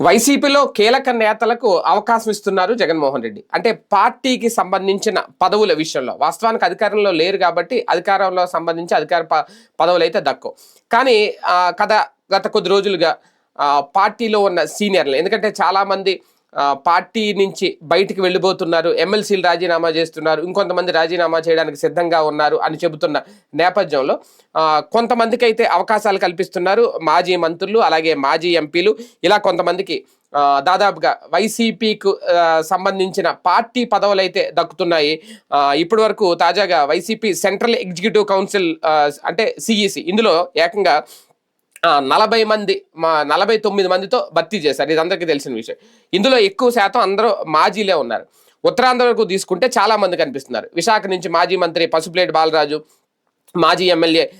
వైసీపీలో కీలక నేతలకు అవకాశం ఇస్తున్నారు జగన్మోహన్ రెడ్డి. అంటే పార్టీకి సంబంధించిన పదవుల విషయంలో. వాస్తవానికి అధికారంలో లేరు కాబట్టి అధికారంలో సంబంధించి అధికార ప- పదవులు అయితే దక్కవు. కానీ కథ గత కొద్ది రోజులుగా పార్టీలో ఉన్న సీనియర్లు ఎందుకంటే చాలామంది పార్టీ నుంచి బయటికి వెళ్ళిపోతున్నారు. ఎమ్మెల్సీలు రాజీనామా చేస్తున్నారు. ఇంకొంతమంది రాజీనామా చేయడానికి సిద్ధంగా ఉన్నారు అని చెబుతున్న నేపథ్యంలో కొంతమందికి అయితే అవకాశాలు కల్పిస్తున్నారు. మాజీ మంత్రులు అలాగే మాజీ ఎంపీలు. ఇలా కొంతమందికి దాదాపుగా వైసీపీకు సంబంధించిన పార్టీ పదవులు అయితే దక్కుతున్నాయి. ఇప్పటి వరకు తాజాగా వైసీపీ సెంట్రల్ ఎగ్జిక్యూటివ్ కౌన్సిల్ అంటే సిఈసి ఇందులో ఏకంగా నలభై మంది మా నలభై తొమ్మిది మందితో భర్తీ చేశారు. ఇది అందరికీ తెలిసిన విషయం. ఇందులో ఎక్కువ శాతం అందరూ మాజీలే ఉన్నారు. ఉత్తరాంధ్ర వరకు తీసుకుంటే చాలా మంది కనిపిస్తున్నారు. విశాఖ నుంచి మాజీ మంత్రి పసుపులేటి బాలరాజు మాజీ ఎమ్మెల్యే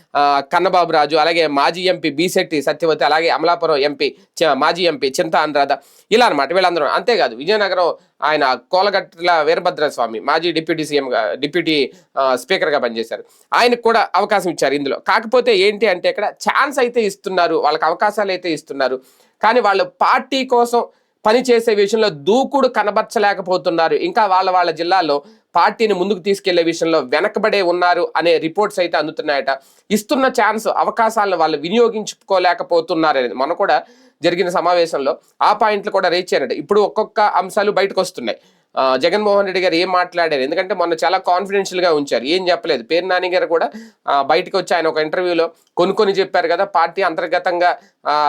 కన్నబాబు రాజు అలాగే మాజీ ఎంపీ బీశెట్టి సత్యవతి అలాగే అమలాపురం ఎంపీ చ- మాజీ ఎంపీ చింత అనురాధ ఇలా అనమాట వీళ్ళందరూ. అంతేకాదు విజయనగరం ఆయన కోలగట్ల వీరభద్ర స్వామి మాజీ డిప్యూటీ సీఎం డిప్యూటీ స్పీకర్గా పనిచేశారు. ఆయనకు కూడా అవకాశం ఇచ్చారు ఇందులో. కాకపోతే ఏంటి అంటే ఇక్కడ ఛాన్స్ అయితే ఇస్తున్నారు వాళ్ళకి అవకాశాలు అయితే ఇస్తున్నారు. కానీ వాళ్ళు పార్టీ కోసం పని చేసే విషయంలో దూకుడు కనబరచలేకపోతున్నారు. ఇంకా వాళ్ళ వాళ్ళ జిల్లాలో పార్టీని ముందుకు తీసుకెళ్ళే విషయంలో వెనకబడే ఉన్నారు అనే రిపోర్ట్స్ అయితే అందుతున్నాయట. ఇస్తున్న ఛాన్స్ అవకాశాలను వాళ్ళు వినియోగించుకోలేకపోతున్నారు అనేది మనం కూడా జరిగిన సమావేశంలో ఆ పాయింట్లు కూడా రీచ్ అయినట్టు ఇప్పుడు ఒక్కొక్క అంశాలు బయటకు వస్తున్నాయి. జగన్మోహన్ రెడ్డి గారు ఏం మాట్లాడారు? ఎందుకంటే మొన్న చాలా కాన్ఫిడెన్షియల్గా ఉంచారు. ఏం చెప్పలేదు. పేరు నాని గారు కూడా బయటకు వచ్చి ఆయన ఒక ఇంటర్వ్యూలో కొన్ని కొన్ని చెప్పారు కదా పార్టీ అంతర్గతంగా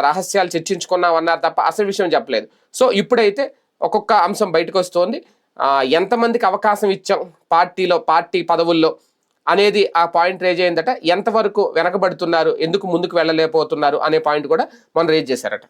రహస్యాలు చర్చించుకున్నాం అన్నారు తప్ప అసలు విషయం చెప్పలేదు. సో ఇప్పుడైతే ఒక్కొక్క అంశం బయటకు వస్తోంది. ఎంతమందికి అవకాశం ఇచ్చాం పార్టీలో పార్టీ పదవుల్లో అనేది ఆ పాయింట్ రేజ్ అయిందట. ఎంతవరకు వెనకబడుతున్నారు ఎందుకు ముందుకు వెళ్ళలేకపోతున్నారు అనే పాయింట్ కూడా మొన్న రేజ్ చేశారట.